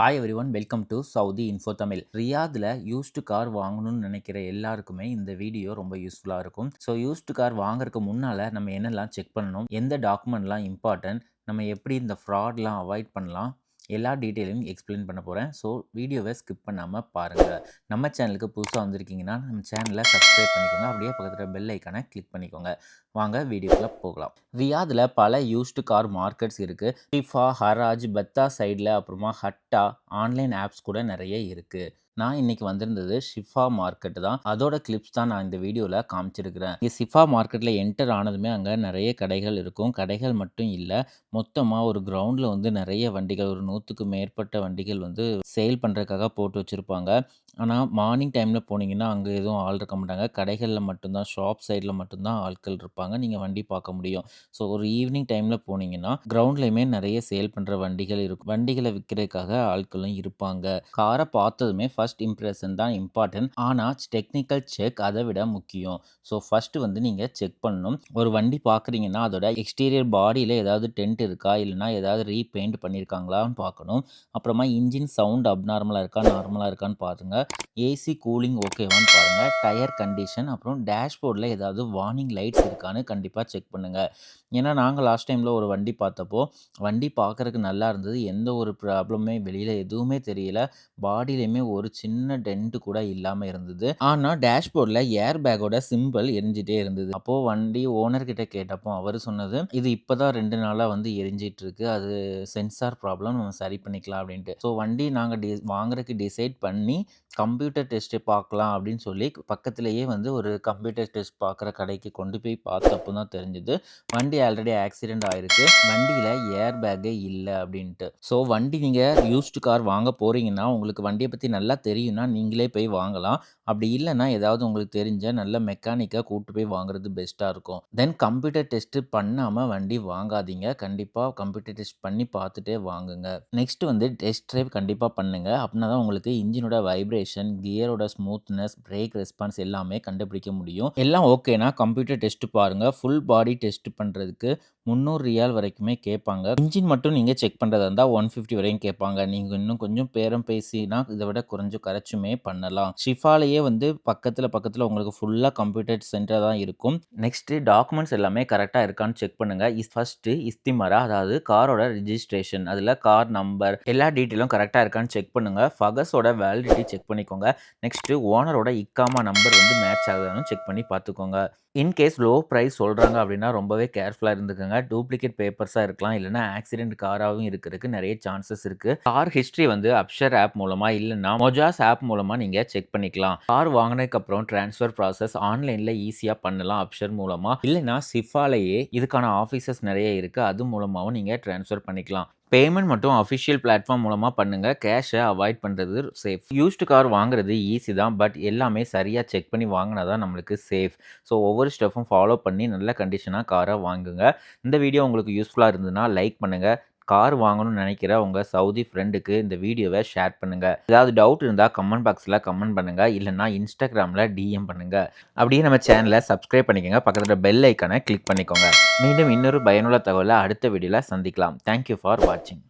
Hi everyone welcome to Saudi info Tamil ரியாதில் used car வாங்கணும்னு நினைக்கிற எல்லாருக்குமே இந்த வீடியோ ரொம்ப யூஸ்ஃபுல்லாக இருக்கும் ஸோ யூஸ்டு கார் வாங்குறதுக்கு முன்னால் நம்ம என்னெல்லாம் செக் பண்ணணும் எந்த டாக்குமெண்ட்லாம் இம்பார்ட்டன்ட் நம்ம எப்படி இந்த ஃப்ராட்லாம் அவாய்ட் பண்ணலாம் எல்லா டீட்டெயிலையும் எக்ஸ்பிளைன் பண்ண போகிறேன் ஸோ வீடியோவை ஸ்கிப் பண்ணாமல் பாருங்கள் நம்ம சேனலுக்கு புதுசாக வந்திருக்கீங்கன்னா நம்ம சேனலை சப்ஸ்கிரைப் பண்ணிக்கோங்க. அப்படியே பக்கத்தில் பெல் ஐக்கானை கிளிக் பண்ணிக்கோங்க. வாங்க வீடியோக்குள்ளே போகலாம். ரியாதில் பல யூஸ்டு கார் மார்க்கெட்ஸ் இருக்குது டிஃபா ஹராஜ் பத்தா சைடில் அப்புறமா ஹட்டா ஆன்லைன் ஆப்ஸ் கூட நிறைய இருக்குது நான் இன்னைக்கு வந்திருந்தது ஷிஃபா மார்க்கெட் தான். அதோட கிளிப்ஸ் தான் நான் இந்த வீடியோவில் காமிச்சிருக்கிறேன். இங்கே ஷிஃபா மார்க்கெட்டில் என்டர் ஆனதுமே அங்கே நிறைய கடைகள் இருக்கும். கடைகள் மட்டும் இல்லை மொத்தமாக ஒரு கிரவுண்டில் வந்து நிறைய வண்டிகள் ஒரு நூற்றுக்கு மேற்பட்ட வண்டிகள் வந்து சேல் பண்ணுறதுக்காக போட்டு வச்சுருப்பாங்க. ஆனால் மார்னிங் டைமில் போனீங்கன்னா அங்கே எதுவும் ஆள் இருக்க மாட்டாங்க. கடைகளில் மட்டும்தான் ஷாப் சைடில் மட்டும்தான் ஆட்கள் இருப்பாங்க. நீங்கள் வண்டி பார்க்க முடியும். ஸோ ஒரு ஈவினிங் டைமில் போனீங்கன்னா கிரவுண்ட்லேயுமே நிறைய சேல் பண்ணுற வண்டிகள் இருக்கும். வண்டிகளை விற்கிறதுக்காக ஆட்களும் இருப்பாங்க. காரை பார்த்ததுமே ஃபர்ஸ்ட் இம்ப்ரெஷன் தான் இம்பார்ட்டன்ட் ஆனால் டெக்னிக்கல் செக் அதை விட முக்கியம். ஸோ ஃபஸ்ட்டு வந்து நீங்கள் செக் பண்ணணும். ஒரு வண்டி பார்க்குறீங்கன்னா அதோட எக்ஸ்டீரியர் பாடியில் ஏதாவது டென்ட் இருக்கா? இல்லைனா ஏதாவது ரீபெயிண்ட் பண்ணியிருக்காங்களான்னு பார்க்கணும். அப்புறமா இன்ஜின் சவுண்ட் அப்நார்மலாக இருக்கா? நார்மலாக இருக்கான்னு பாருங்கள் ஏசி கூலிங் ஓகேவான்னு பாருங்கள் டயர் கண்டிஷன் அப்புறம் டேஷ்போர்டில் ஏதாவது வார்னிங் லைட்ஸ் இருக்கான்னு கண்டிப்பாக செக் பண்ணுங்கள் ஏன்னா நாங்கள் லாஸ்ட் டைமில் ஒரு வண்டி பார்த்தப்போ வண்டி பார்க்குறதுக்கு நல்லா இருந்தது. எந்த ஒரு ப்ராப்ளமே வெளியில் எதுவுமே தெரியல. பாடியிலையுமே ஒரு சின்ன டென்ட் கூட இல்லாமல் இருந்தது. ஆனால் டேஷ்போர்டில் ஏர் பேக்கோட சிம்பிள் எரிஞ்சிட்டே இருந்தது. அப்போது வண்டி ஓனர்கிட்ட கேட்டப்போ அவர் சொன்னது இது இப்போ தான் ரெண்டு நாளாக வந்து எரிஞ்சிட்டு இருக்கு. அது சென்சார் ப்ராப்ளம் நம்ம சரி பண்ணிக்கலாம் அப்படின்ட்டு. ஸோ வண்டி நாங்கள் டி வாங்குறதுக்கு டிசைட் பண்ணி கம்ப்யூட்டர் டெஸ்ட்டு பார்க்கலாம் அப்படின்னு சொல்லி பக்கத்துலேயே வந்து ஒரு கம்ப்யூட்டர் டெஸ்ட் பார்க்குற கடைக்கு கொண்டு போய் பார்த்தப்போ தான் தெரிஞ்சுது. வண்டி ஆல்ரெடி ஆக்சிடென்ட் ஆயிருக்கு. வண்டியில் ஏர் பேக்கே இல்லை அப்படின்ட்டு. ஸோ வண்டி நீங்கள் யூஸ்டு கார் வாங்க போகிறீங்கன்னா உங்களுக்கு வண்டியை பற்றி நல்லா தெரியும்னா நீங்களே போய் வாங்கலாம். அப்படி இல்லைன்னா ஏதாவது உங்களுக்கு தெரிஞ்ச நல்ல மெக்கானிக்காக கூப்பிட்டு போய் வாங்குறது பெஸ்ட்டாக இருக்கும். தென் கம்ப்யூட்டர் டெஸ்ட்டு பண்ணாமல் வண்டி வாங்காதீங்க. கண்டிப்பாக கம்ப்யூட்டர் டெஸ்ட் பண்ணி பார்த்துட்டே வாங்குங்க. நெக்ஸ்ட் வந்து டெஸ்ட் ட்ரைவ் கண்டிப்பாக பண்ணுங்கள் அப்படின்னா தான் உங்களுக்கு இன்ஜினோட வைப்ரேஷன் கியரோட ஸ்மூத்னஸ் பிரேக் ரெஸ்பான்ஸ் எல்லாமே கண்டுபிடிக்க முடியும். எல்லாம் ஓகேனா கம்ப்யூட்டர் டெஸ்ட் பாருங்கள் ஃபுல் பாடி டெஸ்ட் பண்ணுறதுக்கு முந்நூறு ரியால் வரைக்குமே கேட்பாங்க. இன்ஜின் மட்டும் நீங்கள் செக் பண்ணுறதா இருந்தால் ஒன் ஃபிஃப்டி வரையும் கேட்பாங்க. நீங்கள் இன்னும் கொஞ்சம் பேரம் பேசினா இதை விட குறைஞ்சு கரைச்சுமே பண்ணலாம். ஷிஃபாலேயே வந்து பக்கத்தில் பக்கத்தில் உங்களுக்கு ஃபுல்லாக கம்ப்யூட்டர் சென்டர் தான் இருக்கும். நெக்ஸ்ட்டு டாக்குமெண்ட்ஸ் எல்லாமே கரெக்டாக இருக்கான்னு செக் பண்ணுங்கள் இஸ் ஃபஸ்ட்டு இஸ்திமரா அதாவது காரோட ரிஜிஸ்ட்ரேஷன் அதில் கார் நம்பர் எல்லா டீட்டெயிலும் கரெக்டாக இருக்கான்னு செக் பண்ணுங்கள் ஃபகஸோட வேலிடிட்டி செக் பண்ணிக்கோங்க. நெக்ஸ்ட்டு ஓனரோட இக்காமா நம்பர் வந்து மேட்ச் ஆகுதான்னு செக் பண்ணி பார்த்துக்கோங்க. இன்கேஸ் லோ ப்ரைஸ் சொல்கிறாங்க அப்படின்னா ரொம்பவே கேர்ஃபுல்லாக இருந்துக்கோங்க. டூப்ளிகேட் பேப்பர்ஸாக இருக்கலாம். இல்லைனா ஆக்சிடென்ட் காராகவும் இருக்கிறதுக்கு நிறைய சான்சஸ் இருக்குது கார் ஹிஸ்ட்ரி வந்து அப்ஷர் ஆப் மூலமாக இல்லைன்னா மொஜாஸ் ஆப் மூலமாக நீங்கள் செக் பண்ணிக்கலாம். கார் வாங்கினதுக்கப்புறம் ட்ரான்ஸ்ஃபர் ப்ராசஸ் ஆன்லைனில் ஈஸியாக பண்ணலாம் அப்ஷர் மூலமாக இல்லைனா சிஃபாலேயே இதுக்கான ஆஃபீஸஸ் நிறைய இருக்குது அது மூலமாகவும் நீங்கள் ட்ரான்ஸ்ஃபர் பண்ணிக்கலாம். பேமெண்ட் மட்டும் அஃபிஷியல் பிளாட்ஃபார்ம் மூலமாக பண்ணுங்கள் கேஷை அவாய்ட் பண்ணுறது சேஃப் யூஸ்டு கார் வாங்குறது ஈஸி தான். பட் எல்லாமே சரியாக செக் பண்ணி வாங்கினா தான் நம்மளுக்கு சேஃப் ஸோ ஒவ்வொரு ஸ்டெப்பும் ஃபாலோ பண்ணி நல்ல கண்டிஷனாக காரை வாங்குங்க. இந்த வீடியோ உங்களுக்கு யூஸ்ஃபுல்லாக இருந்ததுன்னா லைக் பண்ணுங்கள் கார் வாங்கணும்னு நினைக்கிற உங்கள் சவுதி ஃப்ரெண்டுக்கு இந்த வீடியோவை ஷேர் பண்ணுங்கள் ஏதாவது டவுட் இருந்தால் கமெண்ட் பாக்ஸில் கமெண்ட் பண்ணுங்கள் இல்லைனா இன்ஸ்டாகிராமில் டிஎம் பண்ணுங்கள் அப்படியே நம்ம சேனலை சப்ஸ்கிரைப் பண்ணிக்கோங்க. பக்கத்தில் பெல் ஐக்கானை கிளிக் பண்ணிக்கோங்க. மீண்டும் இன்னொரு பயனுள்ள தகவலை அடுத்த வீடியோவில் சந்திக்கலாம். தேங்க்யூ ஃபார் வாட்சிங்